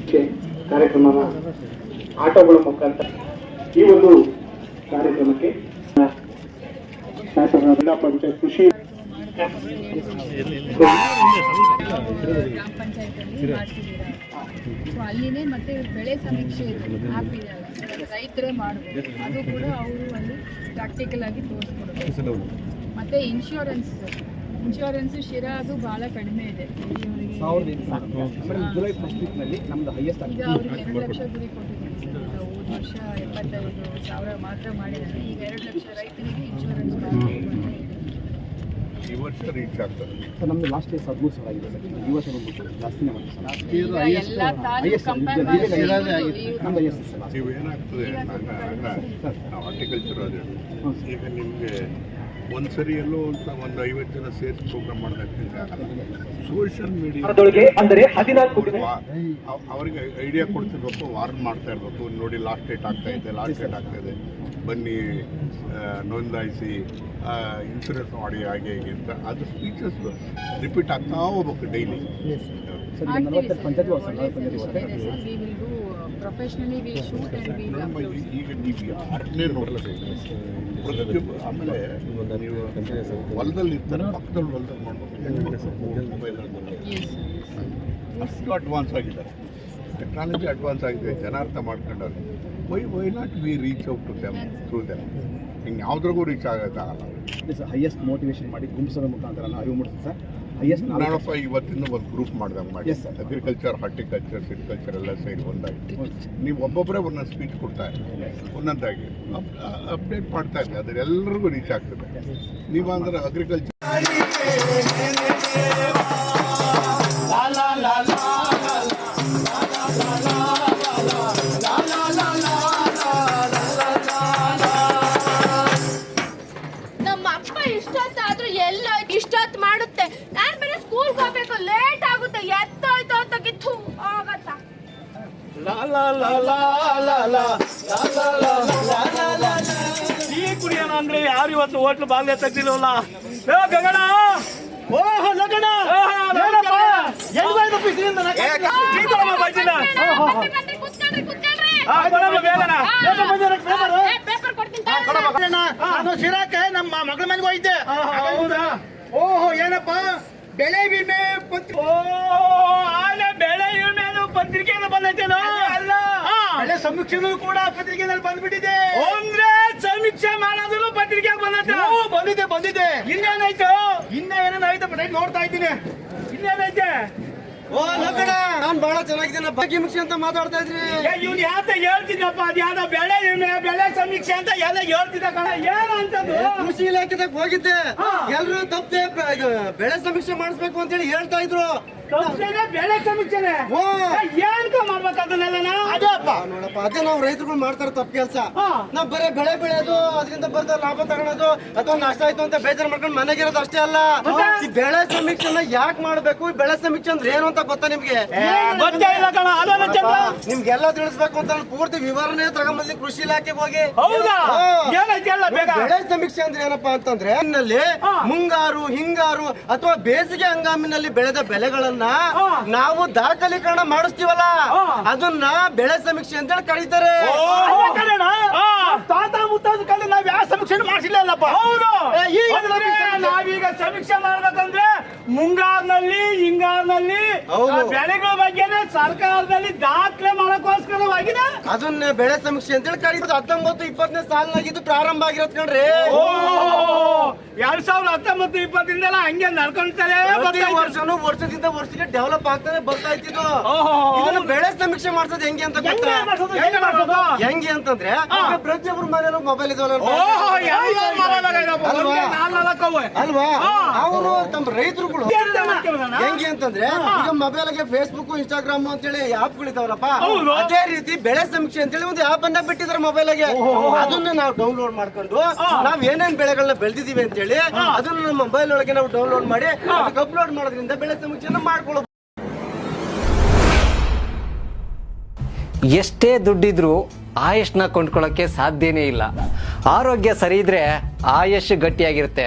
ಕ್ಕೆ ಕಾರ್ಯಕ್ರಮನ ಆಟೋಗಳ ಮುಖಾಂತರ ಈ ಒಂದು ಕಾರ್ಯಕ್ರಮಕ್ಕೆ ಶಾಸಕರ ಜಿಲ್ಲಾ ಪಂಚಾಯತ್ ಕೃಷಿ ಗ್ರಾಮ ಪಂಚಾಯತಲ್ಲಿ ಮಾಡ್ತಿದ್ದೀರಾ ಸೊ ಅಲ್ಲಿನೇ ಮತ್ತೆ ಬೆಳೆ ಸಮೀಕ್ಷೆ ಆ್ಯಪ್ ಇದೆ ರೈತರೇ ಮಾಡ್ಬೋದು. ಅದು ಕೂಡ ಅವರು ಅಲ್ಲಿ ಪ್ರಾಕ್ಟಿಕಲ್ ಆಗಿ ತೋರಿಸ್ಕೊಡ್ಬೇಕು ಮತ್ತೆ ಇನ್ಶೂರೆನ್ಸ್ ಇನ್ಶೂರೆನ್ಸ್ ಶಿರಾ ಅದು ಬಹಳ ಕಡಿಮೆ ಇದೆ ಈಗ ಅವ್ರಿಗೆ ಎರಡು ಲಕ್ಷ ಗುರಿ ಕೊಟ್ಟಿದ್ದೀವಿ ಒಂದು ವರ್ಷ ಎಪ್ಪತ್ತೈದು ಸಾವಿರ ಮಾತ್ರ ಮಾಡಿದ್ದಾರೆ ಈಗ ಎರಡು ಲಕ್ಷ ರೈತರಿಗೆ ಇನ್ಶೂರೆನ್ಸ್ ವರ್ಷ ರೀಚ್ ಆಗ್ತದೆ. ಸರ್ ನಮ್ದು ಲಾಸ್ಟ್ ಇಯರ್ ಹದಿಮೂರು ಸಾವಿರ ಆಗಿದೆ ಸರ್. ಈ ವರ್ಷ ಬಂದ್ಬಿಟ್ಟು ಜಾಸ್ತಿನೇ ಮಾಡಿದೆ ಸರ್. ಲಾಸ್ಟ್ ನೀವು ಹಾರ್ಟಿಕಲ್ಚರ್ ಅದೇ ಈಗ ನಿಮಗೆ ಒಂದು ಸರಿ. ಎಲ್ಲೋ ಅಂತ ಒಂದು ಐವತ್ತು ಜನ ಸೇರಿಸಿ ಪ್ರೋಗ್ರಾಮ್ ಮಾಡೋದಕ್ಕಿಂತ ಸೋಷಿಯಲ್ ಮೀಡಿಯಾ ಅಂದರೆ ಹದಿನಾಲ್ಕು ಅವರಿಗೆ ಐಡಿಯಾ ಕೊಡ್ತಿರ್ಬೇಕು ವಾರ್ನ್ ಮಾಡ್ತಾ ಇರ್ಬೇಕು. ನೋಡಿ ಲಾಸ್ಟ್ ಡೇಟ್ ಆಗ್ತಾ ಇದೆ ಲಾಸ್ಟ್ ಡೇಟ್ ಆಗ್ತಾ ಇದೆ. ಬನ್ನಿ ನೋಂದಾಯಿಸಿ. ಇನ್ಶೂರೆನ್ಸ್ ಮಾಡಿ ಹಾಗೆ ಹೀಗೆ ಅಂತ. ಅದು ಸ್ಪೀಚಸ್ ರಿಪೀಟ್ ಆಗ್ತಾ ಹೋಗ್ಬೇಕು ಡೈಲಿ ಈಗ uh, professionally we shoot and we will ನೋಡಮ್ಮ, upload. ಈ- ಈಗ ನೀವು ಯಾರನ್ನೇ ನೋಡಲೇಬೇಕು ಪ್ರತಿಯೊಬ್ಬ ಆಮೇಲೆ ನೀವು ಹೊಲದಲ್ಲಿ ಇರ್ತಾರೆ ಪಕ್ಕದಲ್ಲಿ ಹೊಲದಲ್ಲಿ ಮಾಡಬೇಕು. ಮೊಬೈಲ್. ಅಷ್ಟು ಅಡ್ವಾನ್ಸ್ ಆಗಿದ್ದಾರೆ. ಟೆಕ್ನಾಲಜಿ ಅಡ್ವಾನ್ಸ್ ಆಗಿದೆ ಜನ ಅರ್ಥ ಮಾಡ್ಕೊಂಡವ್ರೆ. Why why not we reach out to them through them ಹಿಂಗೆ ಯಾವ್ದ್ರಿಗೂ ರೀಚ್ ಆಗೋಕ್ಕಾಗಲ್ಲ ಸರ್ ಹೈಯೆಸ್ಟ್ ಮೋಟಿವೇಶನ್ ಮಾಡಿ ಗುಂಪಿಸೋದ್ರ ಮುಖಾಂತರ ಅರಿವು ಮೂಡಿಸಿ ಸರ್. ಹೈಯೆಸ್ಟ್ ನಾನಪ್ಪ ಇವತ್ತಿನ ಒಂದು ಗ್ರೂಪ್ ಮಾಡ್ದಂಗೆ ಮಾಡಿ. ಅಗ್ರಿಕಲ್ಚರ್ ಹಾರ್ಟಿಕಲ್ಚರ್ ಸಿಟಿಕಲ್ಚರ್ ಎಲ್ಲ ಸೇರಿ ಒಂದಾಗಿ. ನೀವು ಒಬ್ಬೊಬ್ಬರೇ ಒಂದೊಂದು ಸ್ಪೀಚ್ ಕೊಡ್ತಾ ಇರಿ ಒಂದೊಂದಾಗಿ. ಅಪ್ಡೇಟ್ ಮಾಡ್ತಾ ಇರಿ ಅದ್ರ ಎಲ್ಲರಿಗೂ ರೀಚ್ ಆಗ್ತದೆ. ನೀವು ಅಂದ್ರೆ ಅಗ್ರಿಕಲ್ಚರ್ ಟೀ ಕುಡಿಯೋಣ ಅಂದ್ರೆ ಯಾರು ಇವತ್ತು ಹೋಟ್ಲು ಬಾಗ್ಲೆ ತೆಗ್ದಿಲ್ವಲ್ಲ ಏ ಗಗನ ಓಹೋ ಲಗಣ. ನಾನು ಶಿರಾಕ್ಕೆ ನಮ್ಮ ಮಗಳ ಮನೆಗೆ ಹೋಯ್ತೆ ಓಹೋ ಏನಪ್ಪ ಬೆಳೆ ವಿಮೆ ಓ ಆಲೆ ಬೆಳೆ ಬಂದೈತೆ ಬಂದೈತೇನೋ? ಅಲ್ಲ ಬೆಳೆ ಕೂಡ ಪತ್ರಿಕೆನಲ್ಲಿ ಬಂದ್ಬಿಟ್ಟಿದೆ. ಅಂದ್ರೆ ಸಮೀಕ್ಷೆ ಮಾಡೋದ್ರು ಪತ್ರಿಕೆ ಬಂದೈತೆ. ಬಂದಿದೆ ಬಂದಿದೆ. ಇನ್ನೇನಾಯ್ತು? ಇನ್ನೇನೇನಾಯ್ತು ಬಟ್ ನೋಡ್ತಾ ಇದ್ದೀನಿ. ಇನ್ನೇನೈತೆ ನಾನ್ ಬಹಳ ಚೆನ್ನಾಗಿದ್ದೀನಿ ಭಾಗ್ಯ ಮುಖ್ಯ ಅಂತ ಮಾತಾಡ್ತಾ ಇದ್ರಿ. ಇವ್ನು ಯಾತ ಹೇಳ್ತಿದ್ದಪ್ಪ ಅದ್ ಯಾವ್ದ ಬೆಳೆ ವಿಮೆ ಬೆಳೆ ಸಮೀಕ್ಷೆ ಅಂತ ಎಲ್ಲ ಹೇಳ್ತಿದ್ದ ಕಣ. ಏನಂತದ್ದು ಕೃಷಿ ಇಲಾಖೆದಾಗ ಹೋಗಿದ್ದೆ. ಎಲ್ರು ತಪ್ಪದೆ ಬೆಳೆ ಸಮೀಕ್ಷೆ ಮಾಡಿಸ್ಬೇಕು ಅಂತ ಹೇಳಿ ಹೇಳ್ತಾ ಇದ್ರು. ಬೆಳೆ ಸಮೀಕ್ಷೆನೆ. ಏನ್ಕ ಮಾಡ್ಬೇಕು ಅದನ್ನೆಲ್ಲ ಅದೇಪ್ಪ ನೋಡಪ್ಪ ಅದೇ ನಾವು ರೈತರುಗಳು ಮಾಡ್ತಾರೆ ತಪ್ಪು ಕೆಲಸ. ನಾವ್ ಬರೀ ಬೆಳೆ ಬೆಳೆಯೋದು ಅದರಿಂದ ಬರ್ದ ಲಾಭ ತಗೊಳೋದು ಅಥವಾ ನಷ್ಟ ಆಯ್ತು ಅಂತ ಬೇಜಾರ್ ಮಾಡ್ಕೊಂಡು ಮನೆಗಿರೋದು ಅಷ್ಟೇ ಅಲ್ಲ. ಈ ಬೆಳೆ ಸಮೀಕ್ಷೆನ ಯಾಕೆ ಮಾಡ್ಬೇಕು? ಬೆಳೆ ಸಮೀಕ್ಷೆ ಅಂದ್ರೆ ಏನು ಅಂತ ಗೊತ್ತಾ ನಿಮ್ಗೆ? ಗೊತ್ತೇ ಇಲ್ಲ ಕಣ ಚಂದ್ರ ನಿಮ್ಗೆಲ್ಲ ತಿಳಿಸ್ಬೇಕು ಅಂತ ಪೂರ್ತಿ ವಿವರಣೆ ತಗೊಂಬಂದಿ ಕೃಷಿ ಇಲಾಖೆಗೆ ಹೋಗಿ. ಹೌದಾ. ಏನೈತೆ ಎಲ್ಲ ಬೇಗ? ಬೆಳೆ ಸಮೀಕ್ಷೆ ಅಂದ್ರೆ ಏನಪ್ಪಾ ಅಂತಂದ್ರೆ ನಲ್ಲಿ ಮುಂಗಾರು ಹಿಂಗಾರು ಅಥವಾ ಬೇಸಿಗೆ ಹಂಗಾಮಿನಲ್ಲಿ ಬೆಳೆದ ಬೆಳೆಗಳನ್ನ ನಾವು ದಾಖಲೀಕರಣ ಮಾಡಿಸ್ತೀವಲ್ಲ? ಅದನ್ನ ಬೆಳೆ ಸಮೀಕ್ಷೆ ಅಂತ ಹೇಳಿ ಕರೀತಾರೆ. ತಾತ ಮುತ್ತಾದ ಕಾಲ ನಾವ್ ಯಾವ ಸಮೀಕ್ಷೆ ಮಾಡಿಸಿಲ್ಲ ಅಲ್ಲಪ್ಪ ಹೌದು. ನಾವೀಗ ಸಮೀಕ್ಷೆ ಮಾಡ್ಬೇಕಂದ್ರೆ ಮುಂಗಾರ್ನಲ್ಲಿ ಹಿಂಗಾರ್ನಲ್ಲಿ ಬೆಳೆಗಳ ಬಗ್ಗೆನೆ ಸರ್ಕಾರದಲ್ಲಿ ದಾಖಲೆ ಮಾಡಕ್ಕೋಸ್ಕರವಾಗಿದೆ. ಅದನ್ನ ಬೆಳೆ ಸಮೀಕ್ಷೆ ಅಂತ ಹೇಳಿ ಕರೀತದ ಹತ್ತೊಂಬತ್ತು ಇಪ್ಪತ್ತನೇ ಸಾಲಿನಾಗಿದ್ದು ಪ್ರಾರಂಭ ಆಗಿರೋದ್ ಕಣ್ರಿ. ಎರಡ್ ಸಾವಿರದ ಹತ್ತೊಂಬತ್ತು ಇಪ್ಪತ್ತಿಂದೆಲ್ಲ ಹಂಗೆ ನಡ್ಕೊಂತಾರೆ ವರ್ಷನೂ ವರ್ಷದಿಂದ ವರ್ಷಕ್ಕೆ ಡೆವಲಪ್ ಆಗ್ತಾನೆ ಬರ್ತಾ ಇತ್ತು. ಇದನ್ನ ಬೆಳೆ ಸಮೀಕ್ಷೆ ಮಾಡ್ಸೋದು ಹೆಂಗೆ ಅಂತ ಹೆಂಗೆ ಅಂತಂದ್ರೆ ಪ್ರತಿಯೊಬ್ಬರು ಮನೇಲಿ ಮನೇಲೂ ಮೊಬೈಲ್ ಇದಾವಲ್ಲ ಅಲ್ವಾ? ಅವರು ತಮ್ಮ ರೈತರುಗಳು? ಹೆಂಗೆ ಅಂತಂದ್ರೆ ಈಗ ಮೊಬೈಲ್ಗೆ ಫೇಸ್ಬುಕ್ ಇನ್ಸ್ಟಾಗ್ರಾಮ್ ಅಂತೇಳಿ ಆಪ್ಗಳು ಇದಾವಲ್ಲಪ್ಪ ಹೌದು. ಅದೇ ರೀತಿ ಬೆಳೆ ಸಮೀಕ್ಷೆ ಅಂತೇಳಿ ಒಂದು ಆಪ್ ಅನ್ನ ಬಿಟ್ಟಿದ್ದಾರೆ ಮೊಬೈಲ್ಗೆ. ಅದನ್ನ ನಾವು ಡೌನ್ಲೋಡ್ ಮಾಡ್ಕೊಂಡು ನಾವ್ ಏನೇನ್ ಬೆಳೆಗಳನ್ನ ಬೆಳೆದಿದೀವಿ ಅಂತೇಳಿ ಅದನ್ನ ನಮ್ಮ ಮೊಬೈಲ್ ಒಳಗೆ ನಾವು ಡೌನ್ಲೋಡ್ ಮಾಡಿ ಅದಕ್ಕೆ ಅಪ್ಲೋಡ್ ಮಾಡೋದ್ರಿಂದ ಬೆಳೆ ಸಮೀಕ್ಷೆನ ಮಾಡ್ಕೊಳ್ಳೋದು. ಎಷ್ಟೇ ದುಡ್ಡಿದ್ರೂ ಆಯುಷ್ನ ಕೊಂಡ್ಕೊಳ್ಳೋಕ್ಕೆ ಸಾಧ್ಯನೇ ಇಲ್ಲ. ಆರೋಗ್ಯ ಸರಿ ಇದ್ರೆ ಆಯುಷ್ ಗಟ್ಟಿಯಾಗಿರುತ್ತೆ.